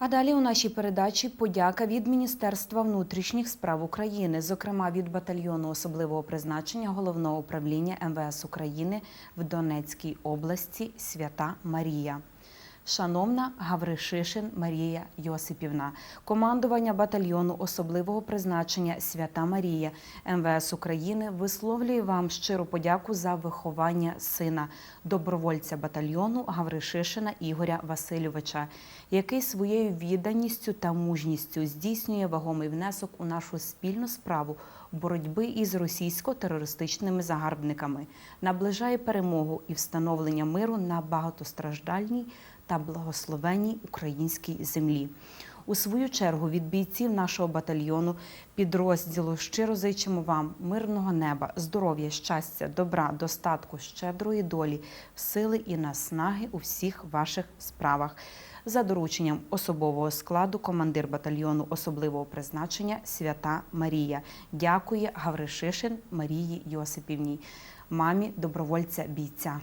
А далі у нашій передачі подяка від Міністерства внутрішніх справ України, зокрема від батальйону особливого призначення головного управління МВС України в Донецькій області Свята Марія. Шановна Гавришишин Марія Йосипівна, командування батальйону особливого призначення Свята Марія МВС України висловлює вам щиру подяку за виховання сина, добровольця батальйону Гавришишина Ігоря Васильовича, який своєю відданістю та мужністю здійснює вагомий внесок у нашу спільну справу боротьби із російсько-терористичними загарбниками, наближає перемогу і встановлення миру на багатостраждальній та благословенній українській землі. У свою чергу від бійців нашого батальйону підрозділу щиро зичимо вам мирного неба, здоров'я, щастя, добра, достатку, щедрої долі, сили і наснаги у всіх ваших справах. За дорученням особового складу командир батальйону особливого призначення Свята Марія дякує Гавришишин Марії Йосипівній, мамі добровольця бійця.